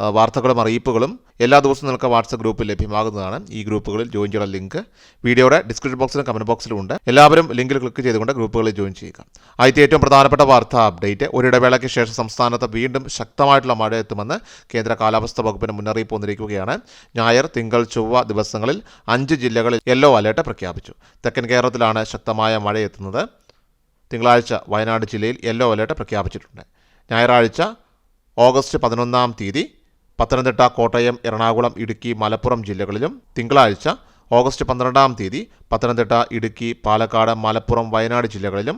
വാർത്തകളും അറിയിപ്പുകളും എല്ലാ ദിവസവും നിങ്ങൾക്ക് വാട്സപ്പ് ഗ്രൂപ്പിൽ ലഭ്യമാകുന്നതാണ്. ഈ ഗ്രൂപ്പുകളിൽ ജോയിൻ ചെയ്യാനുള്ള ലിങ്ക്. വീഡിയോയുടെ ഡിസ്ക്രിപ്ഷൻ ബോക്സിലും കമന്റ് ബോക്സിലും ഉണ്ട്. എല്ലാവരും ലിങ്കിൽ ക്ലിക്ക് ചെയ്തുകൊണ്ട് ഗ്രൂപ്പുകളിൽ ജോയിൻ ചെയ്യുക. ആദ്യത്തെ ഏറ്റവും പ്രധാനപ്പെട്ട വാർത്താ അപ്ഡേറ്റ്. ഒരിടവേളയ്ക്ക് ശേഷം സംസ്ഥാനത്ത് വീണ്ടും ശക്തമായിട്ടുള്ള മഴ എത്തുമെന്ന് കേന്ദ്ര കാലാവസ്ഥാ വകുപ്പിന് മുന്നറിയിപ്പ് വന്നിരിക്കുകയാണ്. ഞായർ തിങ്കൾ ചൊവ്വ ദിവസങ്ങളിൽ അഞ്ച് ജില്ലകളിൽ യെല്ലോ അലേർട്ട് പ്രഖ്യാപിച്ചു. തെക്കൻ കേരളത്തിലാണ് ശക്തമായ മഴ എത്തുന്നത്. തിങ്കളാഴ്ച വയനാട് ജില്ലയിൽ യെല്ലോ അലേർട്ട് പ്രഖ്യാപിച്ചിട്ടുണ്ട്. ഞായറാഴ്ച ഓഗസ്റ്റ് പതിനൊന്നാം തീയതി പത്തനംതിട്ട കോട്ടയം എറണാകുളം ഇടുക്കി മലപ്പുറം ജില്ലകളിലും തിങ്കളാഴ്ച ഓഗസ്റ്റ് പന്ത്രണ്ടാം തീയതി പത്തനംതിട്ട ഇടുക്കി പാലക്കാട് മലപ്പുറം വയനാട് ജില്ലകളിലും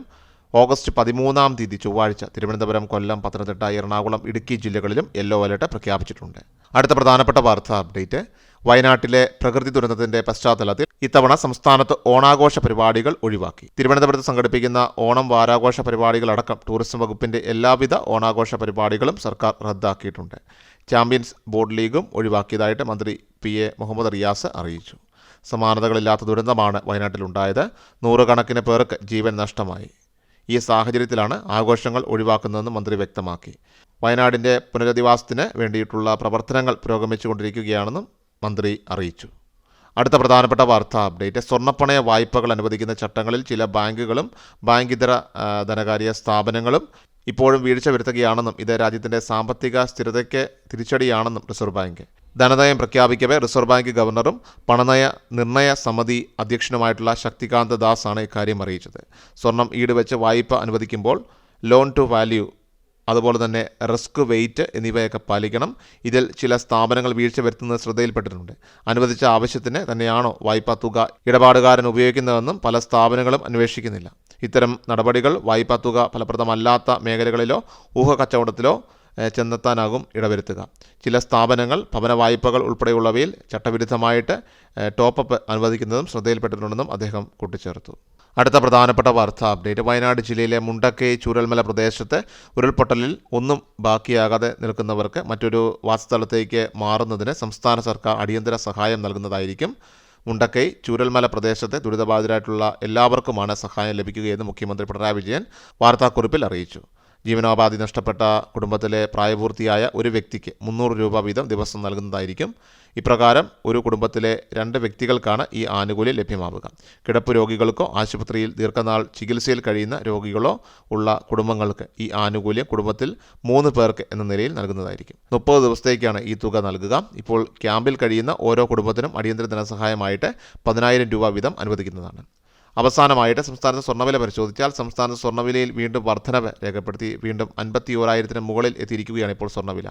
ഓഗസ്റ്റ് പതിമൂന്നാം തീയതി ചൊവ്വാഴ്ച തിരുവനന്തപുരം കൊല്ലം പത്തനംതിട്ട എറണാകുളം ഇടുക്കി ജില്ലകളിലും യെല്ലോ അലർട്ട് പ്രഖ്യാപിച്ചിട്ടുണ്ട്. അടുത്ത പ്രധാനപ്പെട്ട വാർത്താ അപ്ഡേറ്റ് വയനാട്ടിലെ പ്രകൃതി ദുരന്തത്തിന്റെ പശ്ചാത്തലത്തിൽ ഇത്തവണ സംസ്ഥാനത്ത് ഓണാഘോഷ പരിപാടികൾ ഒഴിവാക്കി. തിരുവനന്തപുരത്ത് സംഘടിപ്പിക്കുന്ന ഓണം വാരാഘോഷ പരിപാടികളടക്കം ടൂറിസം വകുപ്പിന്റെ എല്ലാവിധ ഓണാഘോഷ പരിപാടികളും സർക്കാർ റദ്ദാക്കിയിട്ടുണ്ട്. ചാമ്പ്യൻസ് ബോർഡ് ലീഗും ഒഴിവാക്കിയതായിട്ട് മന്ത്രി പി എ മുഹമ്മദ് റിയാസ് അറിയിച്ചു. സമാനതകളില്ലാത്ത ദുരന്തമാണ് വയനാട്ടിലുണ്ടായത്. നൂറുകണക്കിന് പേർക്ക് ജീവൻ നഷ്ടമായി. ഈ സാഹചര്യത്തിലാണ് ആഘോഷങ്ങൾ ഒഴിവാക്കുന്നതെന്ന് മന്ത്രി വ്യക്തമാക്കി. വയനാടിന്റെ പുനരധിവാസത്തിന് വേണ്ടിയിട്ടുള്ള പ്രവർത്തനങ്ങൾ പുരോഗമിച്ചുകൊണ്ടിരിക്കുകയാണെന്നും മന്ത്രി അറിയിച്ചു. അടുത്ത പ്രധാനപ്പെട്ട വാർത്താ അപ്ഡേറ്റ്. സ്വർണപ്പണയ വായ്പകൾ അനുവദിക്കുന്ന ചട്ടങ്ങളിൽ ചില ബാങ്കുകളും ബാങ്കിതര ധനകാര്യ സ്ഥാപനങ്ങളും ഇപ്പോഴും വീഴ്ച വരുത്തുകയാണെന്നും ഇത് രാജ്യത്തിന്റെ സാമ്പത്തിക സ്ഥിരതയ്ക്ക് തിരിച്ചടിയാണെന്നും റിസർവ് ബാങ്ക്. ധനനയം പ്രഖ്യാപിക്കവേ റിസർവ് ബാങ്ക് ഗവർണറും പണനയ നിർണയ സമിതി അധ്യക്ഷനുമായിട്ടുള്ള ശക്തികാന്ത ദാസ് ആണ് ഇക്കാര്യം അറിയിച്ചത്. സ്വർണം ഈട് വെച്ച് വായ്പ അനുവദിക്കുമ്പോൾ ലോൺ ടു വാല്യൂ അതുപോലെ തന്നെ റിസ്ക് വെയിറ്റ് എന്നിവയൊക്കെ പാലിക്കണം. ഇതിൽ ചില സ്ഥാപനങ്ങൾ വീഴ്ച വരുത്തുന്നത് ശ്രദ്ധയിൽപ്പെട്ടിട്ടുണ്ട്. അനുവദിച്ച ആവശ്യത്തിന് തന്നെയാണോ വായ്പാ തുക ഇടപാടുകാരൻ ഉപയോഗിക്കുന്നതെന്നും പല സ്ഥാപനങ്ങളും അന്വേഷിക്കുന്നില്ല. ഇത്തരം നടപടികൾ വായ്പാ തുക ഫലപ്രദമല്ലാത്ത മേഖലകളിലോ ഊഹ കച്ചവടത്തിലോ ചെന്നെത്താനാകും ഇടവരുത്തുക. ചില സ്ഥാപനങ്ങൾ ഭവന വായ്പകൾ ഉൾപ്പെടെയുള്ളവയിൽ ചട്ടവിരുദ്ധമായിട്ട് ടോപ്പപ്പ് അനുവദിക്കുന്നതും ശ്രദ്ധയിൽപ്പെട്ടിട്ടുണ്ടെന്നും അദ്ദേഹം കൂട്ടിച്ചേർത്തു. അടുത്ത പ്രധാനപ്പെട്ട വാർത്താ അപ്ഡേറ്റ്. വയനാട് ജില്ലയിലെ മുണ്ടക്കൈ ചൂരൽമല പ്രദേശത്ത് ഉരുൾപൊട്ടലിൽ ഒന്നും ബാക്കിയാകാതെ നിൽക്കുന്നവർക്ക് മറ്റൊരു വാസസ്ഥലത്തേക്ക് മാറുന്നതിന് സംസ്ഥാന സർക്കാർ അടിയന്തര സഹായം നൽകുന്നതായിരിക്കും മുണ്ടക്കൈ ചൂരൽമല പ്രദേശത്തെ ദുരിതബാധിതരായിട്ടുള്ള എല്ലാവർക്കുമാണ് സഹായം ലഭിക്കുകയെന്ന് മുഖ്യമന്ത്രി പിണറായി വിജയൻ വാർത്താക്കുറിപ്പിൽ അറിയിച്ചു. ജീവനോപാധി നഷ്ടപ്പെട്ട കുടുംബത്തിലെ പ്രായപൂർത്തിയായ ഒരു വ്യക്തിക്ക് മുന്നൂറ് രൂപ വീതം ദിവസം നൽകുന്നതായിരിക്കും. ഇപ്രകാരം ഒരു കുടുംബത്തിലെ രണ്ട് വ്യക്തികൾക്കാണ് ഈ ആനുകൂല്യം ലഭ്യമാവുക. കിടപ്പ് രോഗികൾക്കോ ആശുപത്രിയിൽ ദീർഘനാൾ ചികിത്സയിൽ കഴിയുന്ന രോഗികളോ ഉള്ള കുടുംബങ്ങൾക്ക് ഈ ആനുകൂല്യം കുടുംബത്തിൽ മൂന്ന് പേർക്ക് എന്ന നിലയിൽ നൽകുന്നതായിരിക്കും. മുപ്പത് ദിവസത്തേക്കാണ് ഈ തുക നൽകുക. ഇപ്പോൾ ക്യാമ്പിൽ കഴിയുന്ന ഓരോ കുടുംബത്തിനും അടിയന്തര ധനസഹായമായിട്ട് പതിനായിരം രൂപ വീതം അനുവദിക്കുന്നതാണ്. അവസാനമായിട്ട് സംസ്ഥാനത്ത് സ്വർണവില പരിശോധിച്ചാൽ സംസ്ഥാനത്ത് സ്വർണവിലയിൽ വീണ്ടും വർധനവ് രേഖപ്പെടുത്തി വീണ്ടും അൻപത്തി ഓരായിരത്തിന് മുകളിൽ എത്തിയിരിക്കുകയാണ് ഇപ്പോൾ സ്വർണവില.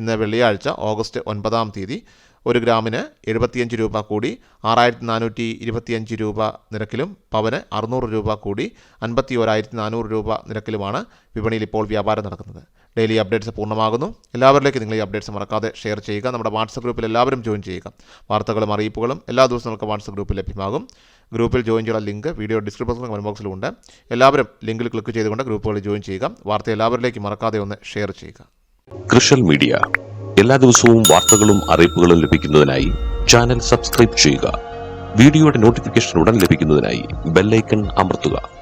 ഇന്ന് വെള്ളിയാഴ്ച ഓഗസ്റ്റ് ഒൻപതാം തീയതി ഒരു ഗ്രാമിന് എഴുപത്തിയഞ്ച് രൂപ കൂടി ആറായിരത്തി നാനൂറ്റി ഇരുപത്തിയഞ്ച് രൂപ നിരക്കിലും പവന് അറുന്നൂറ് രൂപ കൂടി അൻപത്തി ഓരായിരത്തി നാനൂറ് രൂപ നിരക്കിലുമാണ് വിപണിയിൽ ഇപ്പോൾ വ്യാപാരം നടക്കുന്നത്. ഡെയിലി അപ്ഡേറ്റ്സ് പൂർണമാകുന്നു. എല്ലാവരിലേക്കും നിങ്ങൾ ഈ അപ്ഡേറ്റ്സ് മറക്കാതെ ഷെയർ ചെയ്യുക. നമ്മുടെ വാട്സപ്പ് ഗ്രൂപ്പിൽ എല്ലാവരും ജോയിൻ ചെയ്യുക. വാർത്തകളും അറിയിപ്പുകളും എല്ലാ ദിവസവും നമുക്ക് വാട്സപ്പ് ഗ്രൂപ്പിൽ ലഭ്യമാകും. ഗ്രൂപ്പിൽ ജോയിൻ ചെയ്യാനുള്ള ലിങ്ക് വീഡിയോ ഡിസ്ക്രിപ്ഷൻ കമന്റ് ബോക്സിലും ഉണ്ട്. എല്ലാവരും ലിങ്കിൽ ക്ലിക്ക് ചെയ്തുകൊണ്ട് ഗ്രൂപ്പുകളിൽ ജോയിൻ ചെയ്യുക. വാർത്ത എല്ലാവരിലേക്കും മറക്കാതെ ഒന്ന് ഷെയർ ചെയ്യുക. കൃഷൽ മീഡിയ. എല്ലാ ദിവസവും വാർത്തകളും അറിയിപ്പുകളും ലഭിക്കുന്നതിനായി ചാനൽ സബ്സ്ക്രൈബ് ചെയ്യുക. വീഡിയോയുടെ നോട്ടിഫിക്കേഷൻ ഉടൻ ലഭിക്കുന്നതിനായി ബെല്ലൈക്കൺ അമർത്തുക.